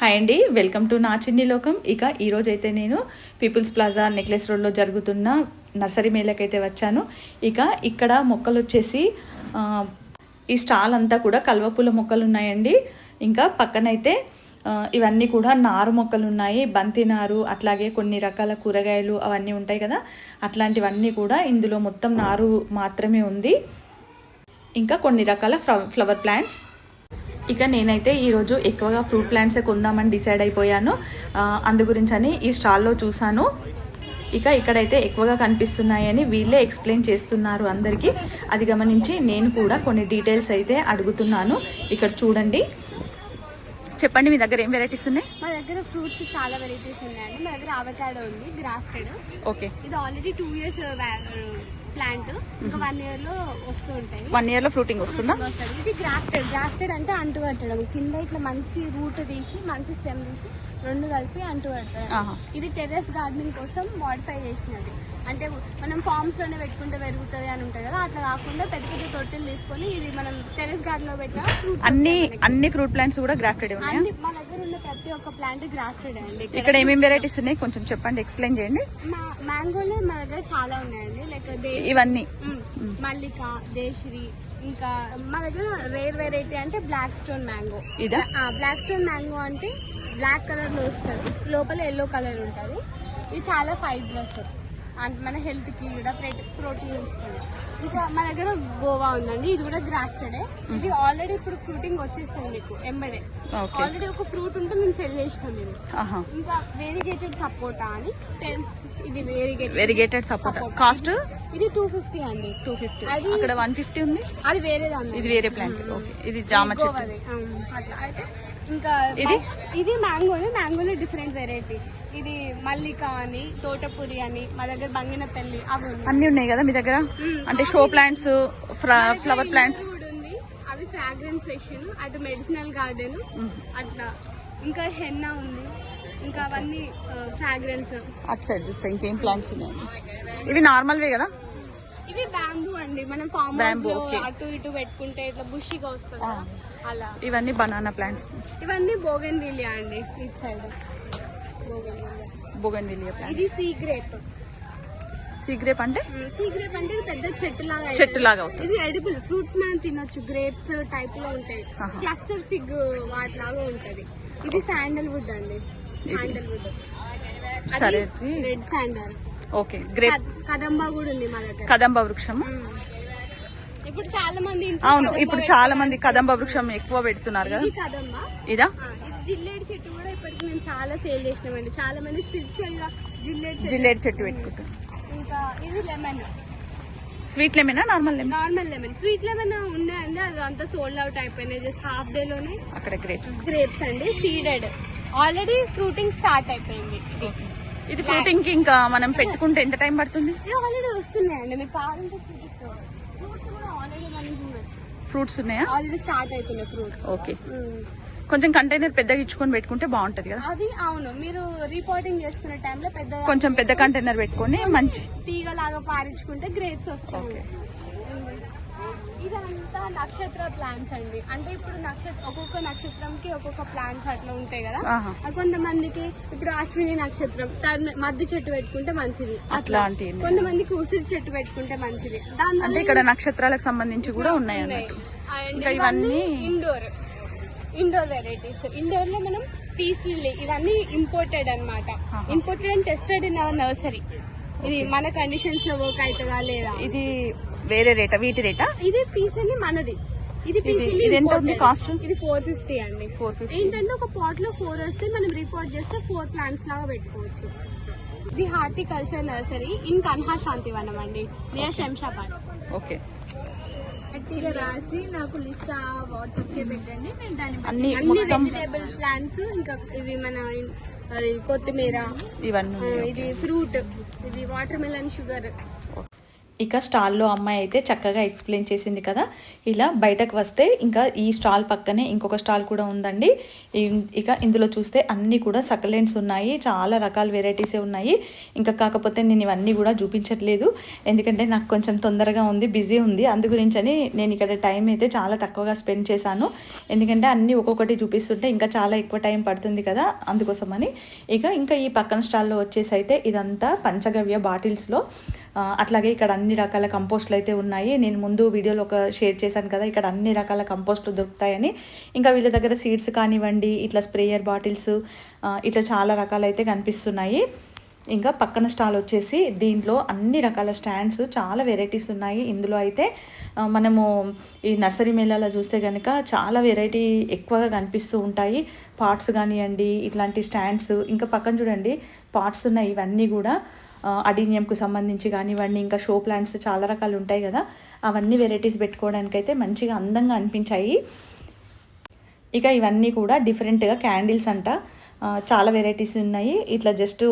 Hi అండి welcome to నా చిన్ని లోకం. ఇక ఈరోజు అయితే నేను పీపుల్స్ ప్లాజా నెక్లెస్ రోడ్లో జరుగుతున్న నర్సరీ మేళకైతే వచ్చాను. ఇక ఇక్కడ మొక్కలు వచ్చేసి ఈ స్టాల్ అంతా కూడా కల్వపూల మొక్కలు ఉన్నాయండి ఇంకా పక్కనైతే ఇవన్నీ కూడా నారు మొక్కలు ఉన్నాయి బంతి నారు అట్లాగే కొన్ని రకాల కూరగాయలు అవన్నీ ఉంటాయి కదా. అట్లాంటివన్నీ కూడా ఇందులో మొత్తం నారు మాత్రమే ఉంది. ఇంకా కొన్ని రకాల ఫ్లవర్ ప్లాంట్స్ ఇక నేనైతే ఈరోజు ఎక్కువగా ఫ్రూట్ ప్లాంట్సే కొందామని డిసైడ్ అయిపోయాను. ఆ, అందు గురించని ఈ స్టాల్లో చూశాను. ఇక ఇక్కడైతే ఎక్కువగా కనిపిస్తున్నాయని వీళ్ళే ఎక్స్ప్లెయిన్ చేస్తున్నారు అందరికీ. అది గమనించి నేను కూడా కొన్ని డీటెయిల్స్ అయితే అడుగుతున్నాను. ఇక్కడ చూడండి. చెప్పండి మీ దగ్గర ఏం వెరైటీస్ ఉన్నాయి? మా దగ్గర ఫ్రూట్స్ చాలా వెరైటీస్ ఉన్నాయండి. మా దగ్గర అవకాడో ఉంది గ్రాఫ్టెడ్ ఓకే ఇది ఆల్రెడీ టూ ఇయర్స్ ప్లాంట్ ఇంకా వన్ ఇయర్లో వస్తూ ఉంటాయి. వన్ ఇయర్లో ఫ్రూటింగ్ వస్తుందా? వస్తుంది. ఇది గ్రాఫ్టెడ్ గ్రాఫ్టెడ్ అంటే అంటు కట్టడం. కింద ఇట్లా మంచి రూట్ తీసి మంచి స్టెమ్ తీసి రెండు కలిపి అంటు కడతారు. ఇది టెర్రస్ గార్డెనింగ్ కోసం మోడిఫై చేసినది. అంటే మనం ఫార్మ్స్లోనే పెట్టుకుంటే పెరుగుతుంది అని ఉంటుంది కదా అట్లా కాకుండా పెద్ద పెద్ద తొట్టెలు తీసుకొని ఇది మనం టెర్రస్ గార్డెన్లో పెట్టిన అన్ని. అన్ని ఫ్రూట్ ప్లాంట్స్ కూడా గ్రాఫ్టెడ్ అన్ని మా దగ్గర ఉన్న ప్రతి ఒక్క ప్లాంట్ గ్రాఫ్టెడ్ అండి. ఇక్కడ ఏమేమి వెరైటీస్ ఉన్నాయి? కొంచెం చెప్పండి ఎక్స్ప్లెయిన్ చేయండి. మా- మ్యాంగోలే మా దగ్గర చాలా ఉన్నాయండి. లైక్ ఇవన్నీ. మల్లిక దేశ్రీ ఇంకా మా దగ్గర రేర్ వెరైటీ అంటే బ్లాక్ స్టోన్ మ్యాంగో ఇదా? బ్లాక్ స్టోన్ మ్యాంగో అంటే బ్లాక్ కలర్లో వస్తుంది. లోపల ఎల్లో కలర్ ఉంటుంది. ఇది చాలా ఫైబ్రస్ అంటే మన హెల్త్కి కూడా ప్రోటీన్ ఇస్తుంది. ఇంకా మా దగ్గర గోవా ఉందండి ఇది కూడా గ్రాఫ్టెడే. ఇది ఆల్రెడీ ఇప్పుడు ఫ్రూటింగ్ వచ్చేస్తుంది మీకు ఎంబడే. ఓకే. ఆల్రెడీ ఒక ఫ్రూట్ ఉంటే మేము సెల్ చేసినాం మేము. ఇంకా వేరిగేటెడ్ సపోటా అని టెన్ ఇది వేరిగేటెడ్ Support. కాస్ట్? ఇది టూ ఫిఫ్టీ అండి. టూ ఫిఫ్టీ అది- అక్కడ వన్ ఫిఫ్టీ ఉంది? అది అన్న ఇది వేరే ప్లాంట్ ఓకే. ఇది జామ చెట్టు. అట్లా. అయితే ఇంకా ఇది? ఇది మ్యాంగోనే మ్యాంగోలో డిఫరెంట్ వెరైటీ ఇది మల్లిక అని తోటపురి అని మా దగ్గర బంగినపల్లి అవి ఉన్నాయి. అన్ని ఉన్నాయి కదా మీ దగ్గర. అంటే షో ప్లాంట్స్ ఫ్లవర్ ప్లాంట్స్ ఉంది. అవి ఫ్రాగ్రెన్స్ సెక్షన్ అటు మెడిసినల్ గార్డెన్ అట్లా. ఇంకా హెన్నా ఉంది. ఇంకా అవన్నీ ఫ్రాగ్రెన్స్ అటు సైడ్ చూస్తే ఇంకేం ప్లాంట్స్ ఉన్నాయి? ఇవి నార్మల్ వే కదా? ఇవి బ్యాంబూ అండి. మనం ఫామ్. అటు ఇటు పెట్టుకుంటే ఇట్లా బుషిగా వస్తుంది అలా. ఇవన్నీ బనానా ప్లాంట్స్. ఇవన్నీ బోగన్ విలియా అండి ఇట్ సైడ్. బోగన్ విలియా ఇది plants sea grape. Sea grape అంటే? సీ గ్రేప్ అంటే ఇది పెద్ద చెట్టు లాగా చెట్టు లాగా ఇది ఎడిబుల్. ఫ్రూట్స్ మనం తినొచ్చు గ్రేప్స్ టైప్లో ఉంటాయి. క్లస్టర్ ఫిగ్ వాటిలాగా ఉంటది. ఇది శాండల్ వుడ్ అండి శాండల్ వుడ్ సరే red sandal. Okay grape. Kadamba కూడా ఉంది మా దగ్గర. కదంబ వృక్షం. ఇప్పుడు చాలా మంది ఇంట్లో అవును ఇప్పుడు చాలా మంది కదంబ వృక్షం ఎక్కువ పెడుతున్నారు కదా. ఇది కదంబా? జిల్లేడు చెట్టు కూడా ఇప్పటికి మేము చాలా సేల్ చేసినామండి. చాలా మంది స్పిరిచువల్గా జిల్లేడు చెట్టు జిల్లేడు చెట్టు పెట్టుకుంటారు. ఇంకా ఇది lemon sweet లెమనా normal lemon normal lemon sweet lemon ఉన్నాయండి. అది అంతా సోల్డ్ అవుట్ అయిపోయినాయి. జస్ట్ హాఫ్ డే లోనే అక్కడ గ్రేప్స్ గ్రేప్స్ అండి. సీడెడ్ ఆల్రెడీ ఫ్రూటింగ్ స్టార్ట్ అయిపోయింది. ఇది ఫ్రూటింగ్ ఇంకా మనం పెట్టుకుంటే ఎంత టైం పడుతుంది? ఆల్రెడీ వస్తున్నాయండి. మీకు కావాలంటే చూపిస్తాను ఫ్రూట్స్ కూడా ఆల్రెడీ మనం చూడొచ్చు ఫ్రూట్స్ ఉన్నాయా? ఆల్రెడీ స్టార్ట్ అవుతున్నాయి ఫ్రూట్స్. ఓకే. కొంచెం కంటైనర్ పెద్దగా ఇచ్చుకొని పెట్టుకుంటే బాగుంటది కదా? అది అవును. మీరు రిపోర్టింగ్ చేసుకునే టైంలో పెద్ద కొంచెం పెద్ద కంటైనర్ పెట్టుకొని మంచి తీగలాగా పారించుకుంటే గ్రేప్స్ వస్తాయి. నక్షత్ర ప్లాంట్స్ అండి. అంటే ఇప్పుడు నక్షత్ర ఒక్కొక్క నక్షత్రంకి ఒక్కొక్క ప్లాంట్స్ అట్లా ఉంటాయి కదా. కొంతమందికి ఇప్పుడు అశ్విని నక్షత్రం మధ్య చెట్టు పెట్టుకుంటే మంచిది. అట్లా అట్లాంటి కొంతమందికి ఉసిరి చెట్టు పెట్టుకుంటే మంచిది. దాని ఇక్కడ నక్షత్రాలకు సంబంధించి కూడా ఉన్నాయి. ఇవన్నీ ఇండోర్ ఇండోర్ వెరైటీస్ ఇండోర్లో మనం పీస్ లిల్లీ ఇవన్నీ ఇంపోర్టెడ్ అన్నమాట. ఆహా. Imported and tested in our nursery ఇది మన కండిషన్స్లో వర్క్ అవుతుందా లేదా? ఇది వేరే రేటా? వీటి రేటా? ఇది పీస్ లిల్లీ మనది. ఇది పీస్ ఇది- లిల్లీ ఇది ఎంత ఉంది. కాస్ట్? ఇది ఫోర్ ఫిఫ్టీ అండి. 450. ఏంటంటే ఒక పాట్లో ఫోర్ వస్తే మనం రిపోర్ట్ చేస్తే ఫోర్ ప్లాంట్స్ లాగా పెట్టుకోవచ్చు. ఇది horticulture nursery in Kanha Shantivanam అండి. నియర్ శంషాబాద్ ఓకే రాసి నాకు లిస్ట్ వాట్సాప్కి పెట్టండి. నేను దాన్ని బట్టి- అన్ని వెజిటేబుల్ ప్లాంట్స్ ఇంకా ఇవి మన కొత్తిమీర ఇవన్నీ. ఇది ఫ్రూట్ ఇది వాటర్ మిలన్ షుగర్ ఇక స్టాల్లో అమ్మాయి అయితే చక్కగా ఎక్స్ప్లెయిన్ చేసింది కదా. ఇలా బయటకు వస్తే ఇంకా ఈ స్టాల్ పక్కనే ఇంకొక స్టాల్ కూడా ఉందండి. ఇక ఇందులో చూస్తే అన్నీ కూడా సకలెంట్స్ ఉన్నాయి. చాలా రకాల వెరైటీసే ఉన్నాయి. ఇంకా కాకపోతే నేను ఇవన్నీ కూడా చూపించట్లేదు. ఎందుకంటే నాకు కొంచెం తొందరగా ఉంది బిజీ ఉంది. అందు గురించని నేను ఇక్కడ టైం అయితే చాలా తక్కువగా స్పెండ్ చేశాను. ఎందుకంటే అన్నీ ఒక్కొక్కటి చూపిస్తుంటే ఇంకా చాలా ఎక్కువ టైం పడుతుంది కదా అందుకోసమని. ఇక ఇంకా ఈ పక్కన స్టాల్లో వచ్చేసి అయితే ఇదంతా పంచగవ్య బాటిల్స్లో. అట్లాగే ఇక్కడ అన్ని రకాల కంపోస్ట్లు అయితే ఉన్నాయి. నేను ముందు వీడియోలో ఒక షేర్ చేశాను కదా ఇక్కడ అన్ని రకాల కంపోస్ట్లు దొరుకుతాయని. ఇంకా వీళ్ళ దగ్గర సీడ్స్ కానివ్వండి ఇట్లా స్ప్రేయర్ బాటిల్స్ ఇట్లా చాలా రకాలు అయితే కనిపిస్తున్నాయి. ఇంకా పక్కన స్టాల్ వచ్చేసి దీంట్లో అన్ని రకాల స్టాండ్స్ చాలా వెరైటీస్ ఉన్నాయి. ఇందులో అయితే మనము ఈ నర్సరీ మేళాలో చూస్తే కనుక చాలా వెరైటీ ఎక్కువగా కనిపిస్తూ ఉంటాయి. పార్ట్స్ కానివ్వండి ఇట్లాంటి స్టాండ్స్. ఇంకా పక్కన చూడండి పార్ట్స్ ఉన్నాయి ఇవన్నీ కూడా. అడీనియంకు సంబంధించి కానివ్వండి ఇంకా షో ప్లాంట్స్ చాలా రకాలు ఉంటాయి కదా. అవన్నీ వెరైటీస్ పెట్టుకోవడానికైతే మంచిగా అందంగా అనిపించాయి. ఇక ఇవన్నీ కూడా డిఫరెంట్గా క్యాండిల్స్ అంట. చాలా వెరైటీస్ ఉన్నాయి. ఇట్లా జస్ట్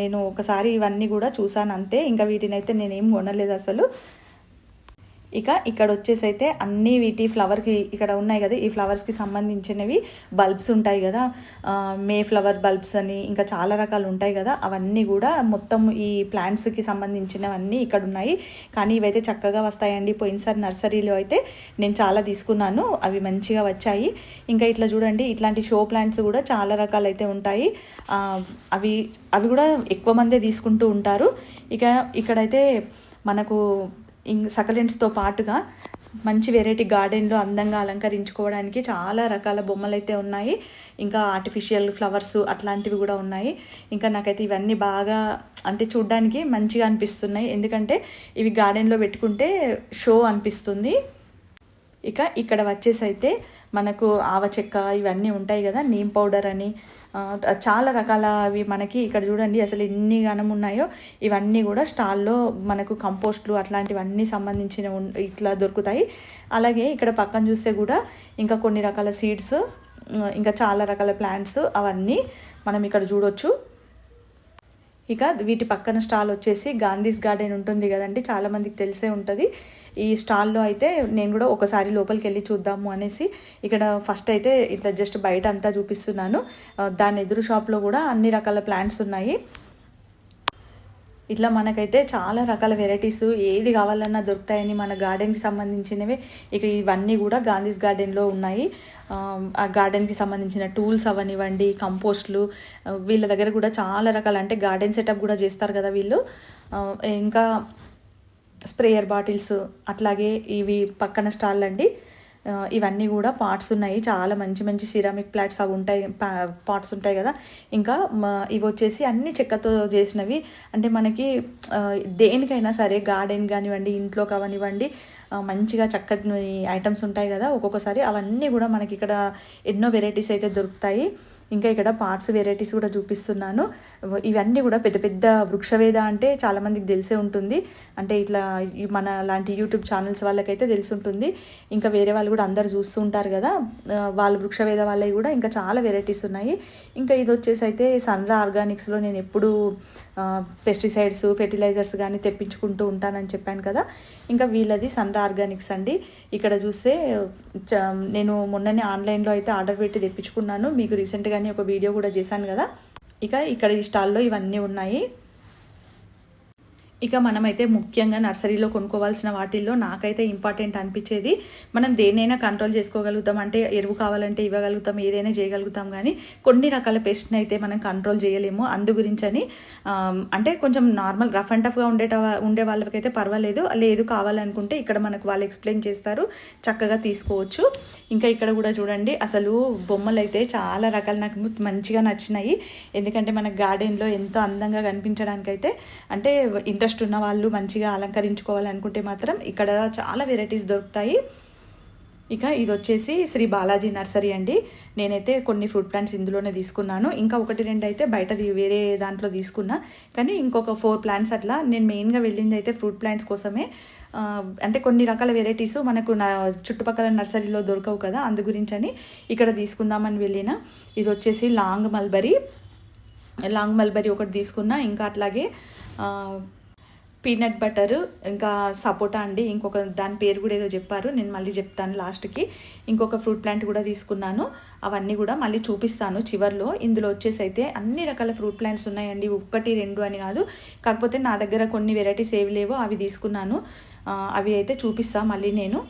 నేను ఒకసారి ఇవన్నీ కూడా చూసాను అంతే. ఇంకా వీటిని అయితే నేనేం కొనలేదు అసలు. ఇక ఇక్కడ వచ్చేసి అయితే అన్ని వీటి ఫ్లవర్కి ఇక్కడ ఉన్నాయి కదా ఈ ఫ్లవర్స్కి సంబంధించినవి బల్బ్స్ ఉంటాయి కదా. మే ఫ్లవర్ బల్బ్స్ అని ఇంకా చాలా రకాలు ఉంటాయి కదా. అవన్నీ కూడా మొత్తం ఈ ప్లాంట్స్కి సంబంధించినవన్నీ ఇక్కడ ఉన్నాయి. కానీ ఇవైతే చక్కగా వస్తాయండి. పోయినసారి నర్సరీలో అయితే నేను చాలా తీసుకున్నాను. అవి మంచిగా వచ్చాయి. ఇంకా ఇట్లా చూడండి ఇట్లాంటి షో ప్లాంట్స్ కూడా చాలా రకాలు అయితే ఉంటాయి అవి అవి కూడా ఎక్కువ మందే తీసుకుంటూ ఉంటారు. ఇక ఇక్కడైతే మనకు సకలెంట్స్తో పాటుగా మంచి వెరైటీ గార్డెన్లో అందంగా అలంకరించుకోవడానికి చాలా రకాల బొమ్మలు అయితే ఉన్నాయి. ఇంకా ఆర్టిఫిషియల్ ఫ్లవర్స్ అట్లాంటివి కూడా ఉన్నాయి. ఇంకా నాకైతే ఇవన్నీ బాగా అంటే చూడ్డానికి మంచిగా అనిపిస్తున్నాయి. ఎందుకంటే ఇవి గార్డెన్లో పెట్టుకుంటే షో అనిపిస్తుంది. ఇక ఇక్కడ వచ్చేసి అయితే మనకు ఆవ చెక్క ఇవన్నీ ఉంటాయి కదా నీమ్ పౌడర్ అని చాలా రకాల అవి మనకి ఇక్కడ చూడండి అసలు ఎన్ని గణం ఉన్నాయో ఇవన్నీ కూడా స్టాల్లో మనకు కంపోస్ట్లు అట్లాంటివన్నీ సంబంధించిన ఇట్లా దొరుకుతాయి. అలాగే ఇక్కడ పక్కన చూస్తే కూడా ఇంకా కొన్ని రకాల సీడ్స్ ఇంకా చాలా రకాల ప్లాంట్స్ అవన్నీ మనం ఇక్కడ చూడొచ్చు. ఇక వీటి పక్కన స్టాల్ వచ్చేసి గాంధీస్ గార్డెన్ ఉంటుంది కదండి చాలామందికి తెలిసే ఉంటుంది. ఈ స్టాల్లో అయితే నేను కూడా ఒకసారి లోపలికి వెళ్ళి చూద్దాము అనేసి ఇక్కడ ఫస్ట్ అయితే ఇట్లా జస్ట్ బయట అంతా చూపిస్తున్నాను దాని ఎదురు షాప్లో కూడా అన్ని రకాల ప్లాంట్స్ ఉన్నాయి. ఇట్లా మనకైతే చాలా రకాల వెరైటీస్ ఏది కావాలన్నా దొరుకుతాయని మన గార్డెన్కి సంబంధించినవి. ఇక ఇవన్నీ కూడా గాంధీస్ గార్డెన్లో ఉన్నాయి. ఆ, గార్డెన్కి సంబంధించిన టూల్స్ అవనివ్వండి కంపోస్ట్లు వీళ్ళ దగ్గర కూడా చాలా రకాల అంటే గార్డెన్ సెటప్ కూడా చేస్తారు కదా వీళ్ళు. ఇంకా స్ప్రేయర్ బాటిల్స్ అట్లాగే ఇవి పక్కన స్టాల్ అండి. ఇవన్నీ కూడా పార్ట్స్ ఉన్నాయి. చాలా మంచి మంచి సిరామిక్ ప్లాట్స్ అవి ఉంటాయి. పార్ట్స్ ఉంటాయి కదా. ఇంకా ఇవి వచ్చేసి అన్ని చెక్కతో చేసినవి. అంటే మనకి దేనికైనా సరే గార్డెన్ కానివ్వండి ఇంట్లో కానివ్వండి మంచిగా చక్కని ఐటమ్స్ ఉంటాయి కదా ఒక్కొక్కసారి అవన్నీ కూడా మనకి ఇక్కడ ఎన్నో వెరైటీస్ అయితే దొరుకుతాయి. ఇంకా ఇక్కడ పార్ట్స్ వెరైటీస్ కూడా చూపిస్తున్నాను. ఇవన్నీ కూడా పెద్ద పెద్ద వృక్షవేద అంటే చాలామందికి తెలిసే ఉంటుంది. అంటే ఇట్లా మన లాంటి యూట్యూబ్ ఛానల్స్ వాళ్ళకైతే తెలిసి ఉంటుంది. ఇంకా వేరే వాళ్ళు కూడా అందరు చూస్తూ ఉంటారు కదా వాళ్ళ వృక్షవేద వాళ్ళవి కూడా ఇంకా చాలా వెరైటీస్ ఉన్నాయి. ఇంకా ఇది వచ్చేసి అయితే సన్రా ఆర్గానిక్స్లో నేను ఎప్పుడు పెస్టిసైడ్స్ ఫెర్టిలైజర్స్ కానీ తెప్పించుకుంటూ ఉంటానని చెప్పాను కదా. ఇంకా వీళ్ళది సన్రా ఆర్గానిక్స్ అండి. ఇక్కడ చూస్తే చ- నేను మొన్ననే ఆన్లైన్లో అయితే ఆర్డర్ పెట్టి తెప్పించుకున్నాను. మీకు రీసెంట్గానే ఒక వీడియో కూడా చేశాను కదా. ఇక ఇక్కడ ఈ స్టాల్లో ఇవన్నీ ఉన్నాయి. ఇక మనమైతే ముఖ్యంగా నర్సరీలో కొనుక్కోవాల్సిన వాటిల్లో నాకైతే ఇంపార్టెంట్ అనిపించేది. మనం దేనైనా కంట్రోల్ చేసుకోగలుగుతాం. అంటే ఎరువు కావాలంటే ఇవ్వగలుగుతాం ఏదైనా చేయగలుగుతాం. కానీ కొన్ని రకాల పెస్ట్ని అయితే మనం కంట్రోల్ చేయలేము. అందు గురించని అంటే కొంచెం నార్మల్ రఫ్ అండ్ టఫ్గా ఉండేట ఉండే వాళ్ళకైతే పర్వాలేదు. లేదు కావాలనుకుంటే ఇక్కడ మనకు వాళ్ళు ఎక్స్ప్లెయిన్ చేస్తారు. చక్కగా తీసుకోవచ్చు. ఇంకా ఇక్కడ కూడా చూడండి అసలు బొమ్మలు అయితే చాలా రకాలు నాకు మంచిగా నచ్చినాయి. ఎందుకంటే మన గార్డెన్లో ఎంతో అందంగా కనిపించడానికైతే అంటే ఇంట్రెస్ట్ ఉన్న వాళ్ళు మంచిగా అలంకరించుకోవాలనుకుంటే మాత్రం ఇక్కడ చాలా వెరైటీస్ దొరుకుతాయి. ఇక ఇది వచ్చేసి శ్రీ బాలాజీ నర్సరీ అండి. నేనైతే కొన్ని ఫ్రూట్ ప్లాంట్స్ ఇందులోనే తీసుకున్నాను. ఇంకా ఒకటి రెండు అయితే బయటది వేరే దాంట్లో తీసుకున్నా. కానీ ఇంకొక ఫోర్ ప్లాంట్స్ అట్లా నేను మెయిన్గా వెళ్ళింది అయితే ఫ్రూట్ ప్లాంట్స్ కోసమే. అంటే కొన్ని రకాల వెరైటీస్ మనకు చుట్టుపక్కల నర్సరీలో దొరకవు కదా అందు గురించని ఇక్కడ తీసుకుందామని వెళ్ళిన. ఇది వచ్చేసి లాంగ్ మల్బరీ. లాంగ్ మల్బరీ ఒకటి తీసుకున్నా. ఇంకా అట్లాగే పీనట్ బటర్ ఇంకా సపోటా అండి ఇంకొక దాని పేరు కూడా ఏదో చెప్పారు నేను మళ్ళీ చెప్తాను లాస్ట్కి. ఇంకొక ఫ్రూట్ ప్లాంట్ కూడా తీసుకున్నాను అవన్నీ కూడా మళ్ళీ చూపిస్తాను చివర్లో. ఇందులో వచ్చేసి అయితే అన్ని రకాల ఫ్రూట్ ప్లాంట్స్ ఉన్నాయండి ఒకటి రెండు అని కాదు. కాకపోతే నా దగ్గర కొన్ని వెరైటీస్ ఏవి లేవో అవి తీసుకున్నాను. అవి అయితే చూపిస్తాను మళ్ళీ నేను.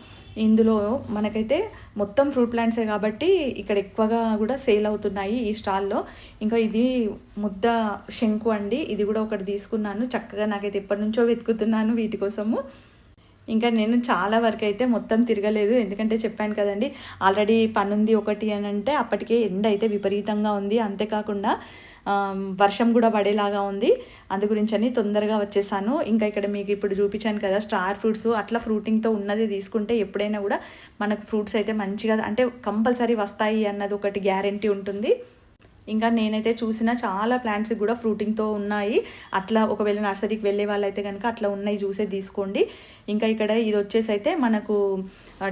ఇందులో మనకైతే మొత్తం ఫ్రూట్ ప్లాంట్సే కాబట్టి ఇక్కడ ఎక్కువగా కూడా సేల్ అవుతున్నాయి ఈ స్టాల్లో. ఇంకా ఇది ముద్ద శంకు అండి. ఇది కూడా ఒకటి తీసుకున్నాను. చక్కగా నాకైతే ఎప్పటి నుంచో వెతుకుతున్నాను వీటి కోసము. ఇంకా నేను చాలా వరకు అయితే మొత్తం తిరగలేదు. ఎందుకంటే చెప్పాను కదండి ఆల్రెడీ పనుంది ఒకటి అని అంటే అప్పటికే ఎండ అయితే విపరీతంగా ఉంది. అంతేకాకుండా వర్షం కూడా పడేలాగా ఉంది. అందు గురించి అని తొందరగా వచ్చేసాను. ఇంకా ఇక్కడ మీకు ఇప్పుడు చూపించాను కదా స్టార్ ఫ్రూట్స్ అట్లా ఫ్రూటింగ్తో ఉన్నది తీసుకుంటే ఎప్పుడైనా కూడా మనకు ఫ్రూట్స్ అయితే మంచిగా అంటే కంపల్సరీ వస్తాయి అన్నది ఒకటి గ్యారంటీ ఉంటుంది. ఇంకా నేనైతే చూసిన చాలా ప్లాంట్స్ కూడా ఫ్రూటింగ్తో ఉన్నాయి. అట్లా ఒకవేళ నర్సరీకి వెళ్ళే వాళ్ళైతే కనుక అట్లా ఉన్నాయి చూసే తీసుకోండి. ఇంకా ఇక్కడ ఇది వచ్చేసి అయితే మనకు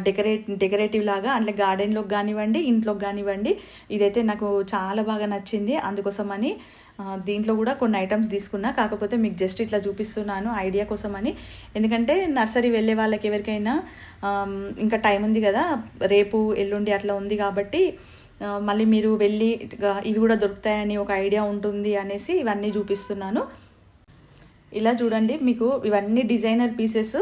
డెకరేట్ డెకరేటివ్ లాగా అంటే గార్డెన్లోకి కానివ్వండి ఇంట్లోకి కానివ్వండి ఇదైతే నాకు చాలా బాగా నచ్చింది. అందుకోసమని దీంట్లో కూడా కొన్ని ఐటమ్స్ తీసుకున్నా. కాకపోతే మీకు జస్ట్ ఇట్లా చూపిస్తున్నాను ఐడియా కోసమని. ఎందుకంటే నర్సరీ వెళ్ళే వాళ్ళకి ఎవరికైనా ఇంకా టైం ఉంది కదా రేపు ఎల్లుండి అట్లా ఉంది కాబట్టి మళ్ళీ మీరు వెళ్ళి ఇవి కూడా దొరుకుతాయని ఒక ఐడియా ఉంటుంది అనేసి ఇవన్నీ చూపిస్తున్నాను. ఇలా చూడండి మీకు ఇవన్నీ డిజైనర్ పీసెస్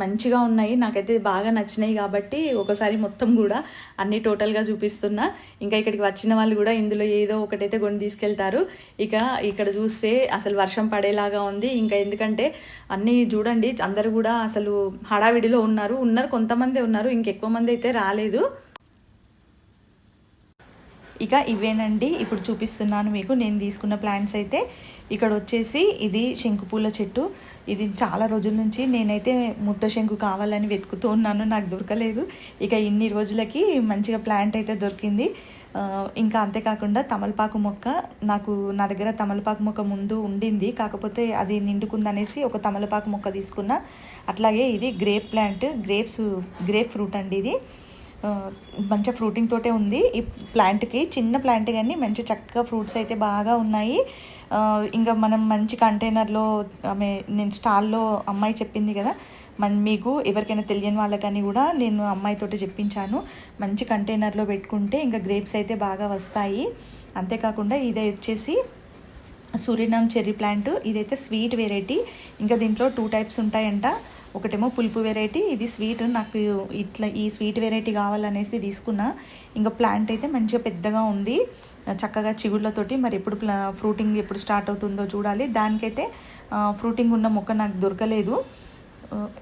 మంచిగా ఉన్నాయి. నాకైతే బాగా నచ్చినాయి కాబట్టి ఒకసారి మొత్తం కూడా అన్నీ టోటల్గా చూపిస్తున్నా. ఇంకా ఇక్కడికి వచ్చిన వాళ్ళు కూడా ఇందులో ఏదో ఒకటైతే కొని తీసుకెళ్తారు. ఇక ఇక్కడ చూస్తే అసలు వర్షం పడేలాగా ఉంది. ఇంకా ఎందుకంటే అన్నీ చూడండి అందరూ కూడా అసలు హడావిడిలో ఉన్నారు. ఉన్నారు కొంతమంది ఉన్నారు ఇంకెక్కువ మంది అయితే రాలేదు. ఇక ఇవేనండి ఇప్పుడు చూపిస్తున్నాను మీకు. నేను తీసుకున్న ప్లాంట్స్ అయితే ఇక్కడ వచ్చేసి ఇది శంకుపూల చెట్టు. ఇది చాలా రోజుల నుంచి నేనైతే ముద్ద శంకు కావాలని వెతుకుతూ ఉన్నాను నాకు దొరకలేదు. ఇక ఇన్ని రోజులకి మంచిగా ప్లాంట్ అయితే దొరికింది. ఇంకా అంతేకాకుండా తమలపాకు మొక్క నాకు నా దగ్గర తమలపాకు మొక్క ముందు ఉండింది. కాకపోతే అది నిండుకుందనేసి ఒక తమలపాకు మొక్క తీసుకున్నా. అట్లాగే ఇది grape plant grapes grape fruit అండి ఇది. మంచి మంచిగా ఫ్రూటింగ్ తోటే ఉంది. ఈ ప్లాంట్కి చిన్న ప్లాంట్ కానీ మంచి చక్కగా ఫ్రూట్స్ అయితే బాగా ఉన్నాయి. ఇంకా మనం మంచి కంటైనర్లో ఆమె నేను స్టాల్లో అమ్మాయి చెప్పింది కదా మన మీకు ఎవరికైనా తెలియని వాళ్ళకని కూడా నేను అమ్మాయితోటి చెప్పించాను. మంచి కంటైనర్లో పెట్టుకుంటే ఇంకా గ్రేప్స్ అయితే బాగా వస్తాయి. అంతేకాకుండా ఇది వచ్చేసి సూర్యనామ్ చెర్రీ ప్లాంట్. ఇదైతే స్వీట్ వెరైటీ. ఇంకా దీంట్లో టూ టైప్స్ ఉంటాయంట. ఒకటేమో పులుపు వెరైటీ ఇది స్వీట్ నాకు ఇట్లా ఈ స్వీట్ వెరైటీ కావాలనేసి తీసుకున్నా. ఇంకా ప్లాంట్ అయితే మంచిగా పెద్దగా ఉంది. చక్కగా చిగుళ్ళతోటి మరి ఎప్పుడు ప్లా ఫ్రూటింగ్ ఎప్పుడు స్టార్ట్ అవుతుందో చూడాలి. దానికైతే ఫ్రూటింగ్ ఉన్న మొక్క నాకు దొరకలేదు.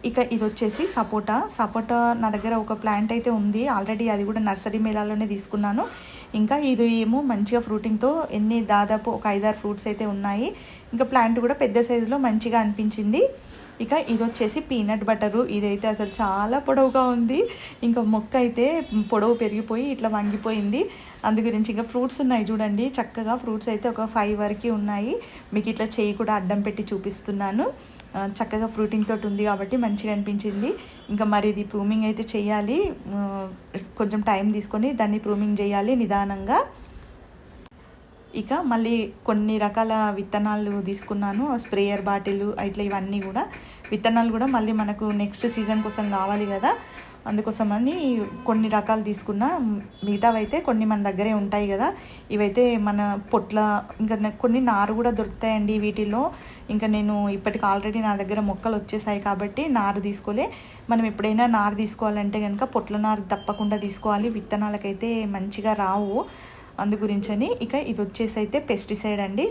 ఇక ఇది వచ్చేసి సపోటా. సపోటా నా దగ్గర ఒక ప్లాంట్ అయితే ఉంది. ఆల్రెడీ అది కూడా నర్సరీ మేళాలోనే తీసుకున్నాను. ఇంకా ఇది ఏమో మంచిగా ఫ్రూటింగ్తో ఎన్ని దాదాపు ఒక ఐదారు ఫ్రూట్స్ అయితే ఉన్నాయి. ఇంకా ప్లాంట్ కూడా పెద్ద సైజులో మంచిగా అనిపించింది. ఇక ఇది వచ్చేసి పీనట్ బటరు. ఇదైతే అసలు చాలా పొడవుగా ఉంది. ఇంకా మొక్క అయితే పొడవు పెరిగిపోయి ఇట్లా వంగిపోయింది. అందు గురించి ఇంకా ఫ్రూట్స్ ఉన్నాయి చూడండి. చక్కగా ఫ్రూట్స్ అయితే ఒక ఫైవ్ వరకు ఉన్నాయి. మీకు ఇట్లా చేయి కూడా అడ్డం పెట్టి చూపిస్తున్నాను. చక్కగా ఫ్రూటింగ్ తోటి ఉంది కాబట్టి మంచిగా అనిపించింది. ఇంకా మరి ఇది ప్రూమింగ్ అయితే చేయాలి. కొంచెం టైం తీసుకొని దాన్ని ప్రూమింగ్ చేయాలి నిదానంగా. ఇక మళ్ళీ కొన్ని రకాల విత్తనాలు తీసుకున్నాను. స్ప్రేయర్ బాటిల్ ఇట్లా ఇవన్నీ కూడా. విత్తనాలు కూడా మళ్ళీ మనకు నెక్స్ట్ సీజన్ కోసం కావాలి కదా. అందుకోసం అని కొన్ని రకాలు తీసుకున్న. మిగతావైతే కొన్ని మన దగ్గరే ఉంటాయి కదా. ఇవైతే మన పొట్ల ఇంకా కొన్ని నారు కూడా దొరుకుతాయండి వీటిలో ఇంకా నేను ఇప్పటికి ఆల్రెడీ నా దగ్గర మొక్కలు వచ్చేసాయి కాబట్టి నారు తీసుకోలే. మనం ఎప్పుడైనా నారు తీసుకోవాలంటే కనుక పొట్ల నారు తప్పకుండా తీసుకోవాలి. విత్తనాలకైతే మంచిగా రావు. అందు గురించని ఇక ఇది వచ్చేసి అయితే పెస్టిసైడ్ అండి.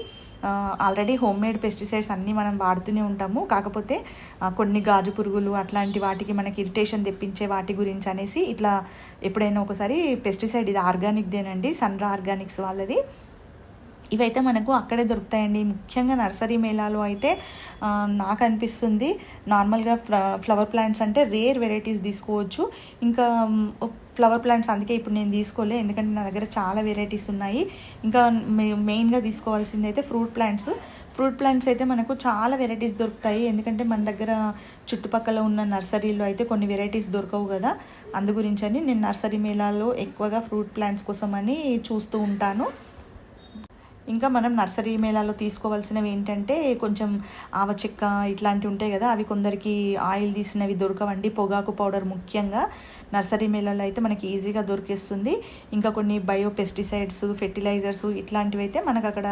ఆల్రెడీ హోమ్ మేడ్ పెస్టిసైడ్స్ అన్నీ మనం వాడుతూనే ఉంటాము. కాకపోతే కొన్ని గాజు పురుగులు అట్లాంటి వాటికి మనకి ఇరిటేషన్ తెప్పించే వాటి గురించి అనేసి ఇట్లా ఎప్పుడైనా ఒకసారి పెస్టిసైడ్ ఇది ఆర్గానిక్దేనండి సన్రా ఆర్గానిక్స్ వాళ్ళది. ఇవైతే మనకు అక్కడే దొరుకుతాయండి. ముఖ్యంగా నర్సరీ మేళాలు అయితే నాకు అనిపిస్తుంది. నార్మల్గా ఫ్ల ఫ్లవర్ ప్లాంట్స్ అంటే రేర్ వెరైటీస్ తీసుకోవచ్చు. ఇంకా ఫ్లవర్ ప్లాంట్స్ అందుకే ఇప్పుడు నేను తీసుకోలే. ఎందుకంటే నా దగ్గర చాలా వెరైటీస్ ఉన్నాయి. ఇంకా మె- మెయిన్గా తీసుకోవాల్సింది అయితే ఫ్రూట్ ప్లాంట్స్. ఫ్రూట్ ప్లాంట్స్ అయితే మనకు చాలా వెరైటీస్ దొరుకుతాయి. ఎందుకంటే మన దగ్గర చుట్టుపక్కల ఉన్న నర్సరీలో అయితే కొన్ని వెరైటీస్ దొరకవు కదా. అందు గురించని నేను నర్సరీ మేళాలో ఎక్కువగా ఫ్రూట్ ప్లాంట్స్ కోసమని చూస్తూ ఉంటాను. ఇంకా మనం నర్సరీ మేళాలో తీసుకోవాల్సినవి ఏంటంటే కొంచెం ఆవచెక్క ఇట్లాంటివి ఉంటాయి కదా అవి కొందరికి ఆయిల్ తీసినవి దొరకవండి. పొగాకు పౌడర్ ముఖ్యంగా నర్సరీ మేళాలో అయితే మనకి ఈజీగా దొరికేస్తుంది. ఇంకా కొన్ని బయో పెస్టిసైడ్స్ ఫెర్టిలైజర్స్ ఇట్లాంటివి అయితే మనకు అక్కడ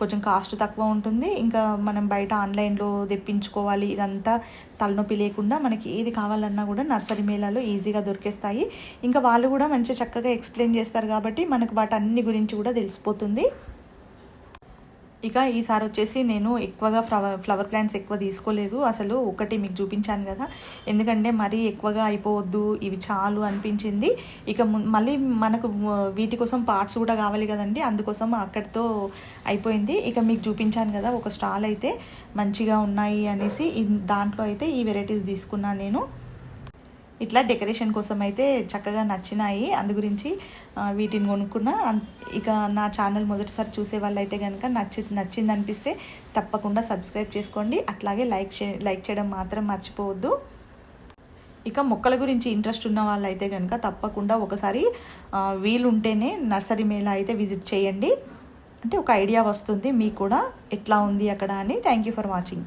కొంచెం కాస్ట్ తక్కువ ఉంటుంది. ఇంకా మనం బయట ఆన్లైన్లో తెప్పించుకోవాలి. ఇదంతా తలనొప్పి లేకుండా మనకి ఏది కావాలన్నా కూడా నర్సరీ మేళాలో ఈజీగా దొరికేస్తాయి. ఇంకా వాళ్ళు కూడా మంచి చక్కగా ఎక్స్ప్లెయిన్ చేస్తారు కాబట్టి మనకు వాటి అన్ని గురించి కూడా తెలిసిపోతుంది. ఇక ఈసారి వచ్చేసి నేను ఎక్కువగా ఫ్లవర్ ఫ్లవర్ ప్లాంట్స్ ఎక్కువ తీసుకోలేదు. అసలు ఒకటి మీకు చూపించాను కదా. ఎందుకంటే మరీ ఎక్కువగా అయిపోవద్దు ఇవి చాలు అనిపించింది. ఇక ము- మళ్ళీ మనకు వీటి కోసం పార్ట్స్ కూడా కావాలి కదండి. అందుకోసం అక్కడితో అయిపోయింది. ఇక మీకు చూపించాను కదా ఒక స్టాల్ అయితే మంచిగా ఉన్నాయి అనేసి దాంట్లో అయితే ఈ వెరైటీస్ తీసుకున్నాను నేను. ఇట్లా డెకరేషన్ కోసం అయితే చక్కగా నచ్చినాయి. అందు గురించి వీటిని కొనుక్కున్నా ఇక నా ఛానల్ మొదటిసారి చూసే వాళ్ళైతే కనుక నచ్చి నచ్చింది అనిపిస్తే తప్పకుండా సబ్స్క్రైబ్ చేసుకోండి. అట్లాగే లైక్ చే లైక్ చేయడం మాత్రం మర్చిపోవద్దు. ఇక మొక్కల గురించి ఇంట్రెస్ట్ ఉన్న వాళ్ళైతే కనుక తప్పకుండా ఒకసారి వీలుంటేనే నర్సరీ మేళ అయితే విజిట్ చేయండి. అంటే ఒక ఐడియా వస్తుంది మీకు కూడా ఎట్లా ఉంది అక్కడ అని. Thank you for watching.